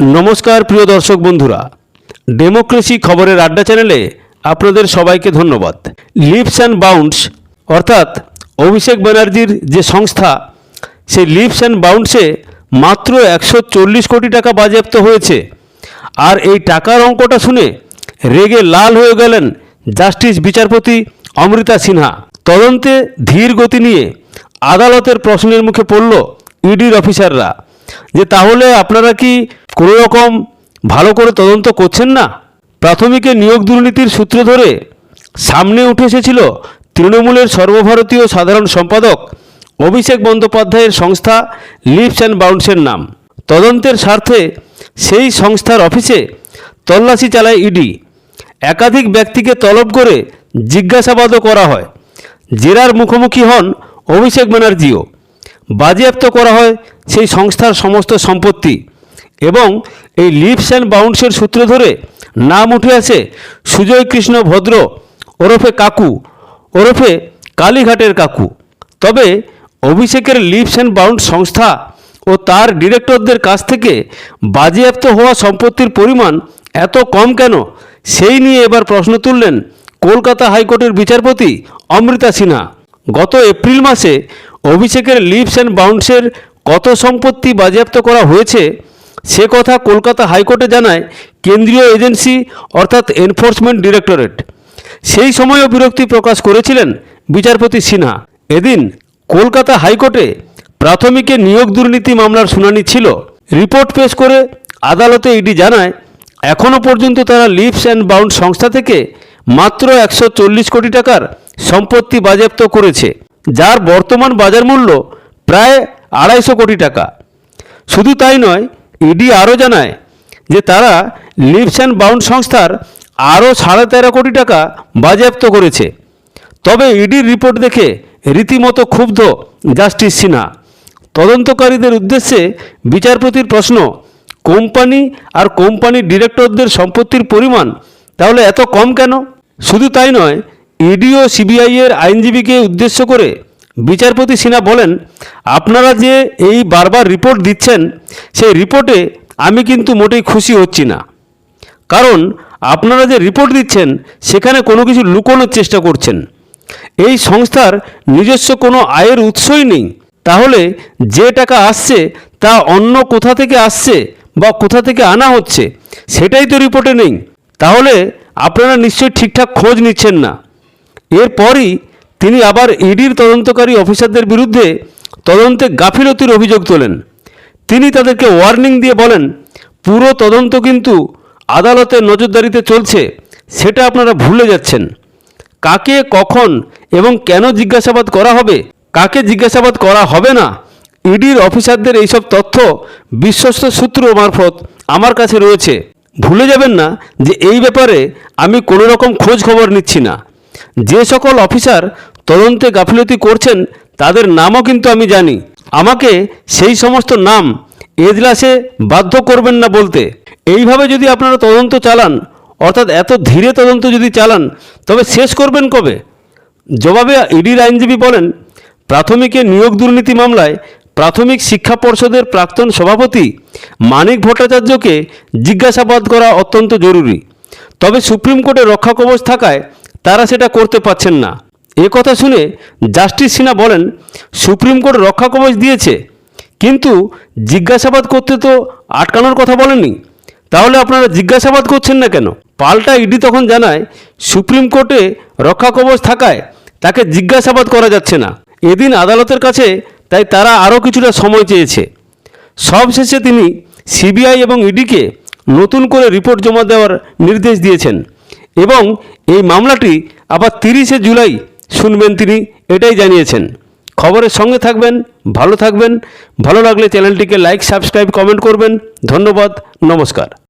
নমস্কার, প্রিয় দর্শক বন্ধুরা। ডেমোক্রেসি খবরের আড্ডা চ্যানেলে আপনাদের সবাইকে ধন্যবাদ। লিপস অ্যান্ড বাউন্ডস অর্থাৎ অভিষেক ব্যানার্জির যে সংস্থা, সেই লিপস অ্যান্ড বাউন্ডসে মাত্র একশো চল্লিশ কোটি টাকা বাজেয়াপ্ত হয়েছে। আর এই টাকার অঙ্কটা শুনে রেগে লাল হয়ে গেলেন জাস্টিস বিচারপতি অমৃতা সিনহা। তদন্তে ধীর গতি নিয়ে আদালতের প্রশ্নের মুখে পড়ল ইডির অফিসাররা। যে তাহলে আপনারা কি কোনো রকম ভালো করে তদন্ত করছেন না? প্রাথমিকে নিয়োগ দুর্নীতির সূত্র ধরে সামনে উঠে এসেছিল তৃণমূলের সর্বভারতীয় সাধারণ সম্পাদক অভিষেক বন্দ্যোপাধ্যায়ের সংস্থা লিপস অ্যান্ড বাউন্সের নাম। তদন্তের স্বার্থে সেই সংস্থার অফিসে তল্লাশি চালায় ইডি। একাধিক ব্যক্তিকে তলব করে জিজ্ঞাসাবাদও করা হয়। জেরার মুখোমুখি হন অভিষেক ব্যানার্জিও। বাজেয়াপ্ত করা হয় সেই সংস্থার সমস্ত সম্পত্তি। এবং এই লিপস অ্যান্ড বাউন্সের সূত্র ধরে নাম উঠে আসে সুজয় কৃষ্ণ ভদ্র, ওরফে কাকু, ওরফে কালীঘাটের কাকু। তবে অভিষেকের লিপস অ্যান্ড বাউন্ড সংস্থা ও তার ডিরেক্টরদের কাছ থেকে বাজেয়াপ্ত হওয়া সম্পত্তির পরিমাণ এত কম কেন? সেই নিয়ে এবার প্রশ্ন তুললেন কলকাতা হাইকোর্টের বিচারপতি অমৃতা সিনহা। গত এপ্রিল মাসে অভিষেকের লিপস অ্যান্ড বাউন্ডসের কত সম্পত্তি বাজেয়াপ্ত করা হয়েছে সে কথা কলকাতা হাইকোর্টে জানায় কেন্দ্রীয় এজেন্সি, অর্থাৎ এনফোর্সমেন্ট ডিরেক্টরেট। সেই সময়ও বিরক্তি প্রকাশ করেছিলেন বিচারপতি সিনহা। এদিন কলকাতা হাইকোর্টে প্রাথমিকে নিয়োগ দুর্নীতি মামলার শুনানি ছিল। রিপোর্ট পেশ করে আদালতে ইডি জানায় এখনও পর্যন্ত তারা লিপস অ্যান্ড বাউন্ড সংস্থা থেকে মাত্র একশো চল্লিশ কোটি টাকার সম্পত্তি বাজেয়াপ্ত করেছে, যার বর্তমান বাজার মূল্য প্রায় আড়াইশো কোটি টাকা। শুধু তাই নয় ইডি আরও জানায় যে তারা লিপস অ্যান্ড বাউন্ড সংস্থার আরও সাড়ে তেরো কোটি টাকা বাজেয়াপ্ত করেছে। তবে ইডির রিপোর্ট দেখে রীতিমতো ক্ষুব্ধ জাস্টিস সিনহা। তদন্তকারীদের উদ্দেশ্যে বিচারপতির প্রশ্ন, কোম্পানি আর কোম্পানির ডিরেক্টরদের সম্পত্তির পরিমাণ তাহলে এত কম কেন? শুধু তাই নয় ইডি ও সিবিআই এর আইনজীবীকে উদ্দেশ্য করে বিচারপতি সিনহা বলেন, আপনারা যে এই বারবার রিপোর্ট দিচ্ছেন, সেই রিপোর্টে আমি কিন্তু মোটেই খুশি হচ্ছি না। কারণ আপনারা যে রিপোর্ট দিচ্ছেন, সেখানে কোনো কিছু লুকোনোর চেষ্টা করছেন। এই সংস্থার নিজস্ব কোনো আয়ের উৎসই নেই। তাহলে যে টাকা আসছে, তা অন্য কোথা থেকে আসছে বা কোথা থেকে আনা হচ্ছে, সেটাই তো রিপোর্টে নেই। তাহলে আপনারা নিশ্চয়ই ঠিকঠাক খোঁজ নিচ্ছেন না। এরপরই তিনি আবার ইডির তদন্তকারী অফিসারদের বিরুদ্ধে তদন্তে গাফিলতির অভিযোগ তোলেন। তিনি তাদেরকে ওয়ার্নিং দিয়ে বলেন, পুরো তদন্ত কিন্তু আদালতের নজরদারিতে চলছে, সেটা আপনারা ভুলে যাচ্ছেন। কাকে, কখন এবং কেন জিজ্ঞাসাবাদ করা হবে, কাকে জিজ্ঞাসাবাদ করা হবে না, ইডির অফিসারদের এইসব তথ্য বিশ্বস্ত সূত্র মারফত আমার কাছে রয়েছে। ভুলে যাবেন না যে এই ব্যাপারে আমি কোনো রকম খোঁজ খবর নিচ্ছি না। যে সকল অফিসার তদন্তে গাফিলতি করছেন, তাদের নামও কিন্তু আমি জানি। আমাকে সেই সমস্ত নাম এজলাসে বাধ্য করবেন না বলতে। এইভাবে যদি আপনারা তদন্ত চালান, অর্থাৎ এত ধীরে তদন্ত যদি চালান, তবে শেষ করবেন কবে? জবাবে ইডির আইনজীবী বলেন প্রাথমিকে নিয়োগ দুর্নীতি মামলায় প্রাথমিক শিক্ষা পর্ষদের প্রাক্তন সভাপতি মানিক ভট্টাচার্যকে জিজ্ঞাসাবাদ করা অত্যন্ত জরুরি। তবে সুপ্রিম কোর্টে রক্ষা কবচ থাকায় তারা সেটা করতে পারছেন না। এ কথা শুনে জাস্টিস সিনহা বলেন, সুপ্রিম কোর্ট রক্ষা কবচ দিয়েছে, কিন্তু জিজ্ঞাসাবাদ করতে তো আটকানোর কথা বলেনি তাহলে আপনারা জিজ্ঞাসাবাদ করছেন না কেন? পাল্টা ইডি তখন জানায়, সুপ্রিম কোর্টে রক্ষা কবচ থাকায় তাকে জিজ্ঞাসাবাদ করা যাচ্ছে না। এদিন আদালতের কাছে তাই তারা আরও কিছুটা সময় চেয়েছে। সবশেষে তিনি সিবিআই এবং ইডিকে নতুন করে রিপোর্ট জমা দেওয়ার নির্দেশ দিয়েছেন এবং এই মামলাটি আবার তিরিশে জুলাই শুনবেন তিনি, এটাই জানিয়েছেন। খবরের সঙ্গে থাকবেন, ভালো থাকবেন, ভালো লাগলে চ্যানেলটিকে লাইক সাবস্ক্রাইব কমেন্ট করবেন। ধন্যবাদ, নমস্কার।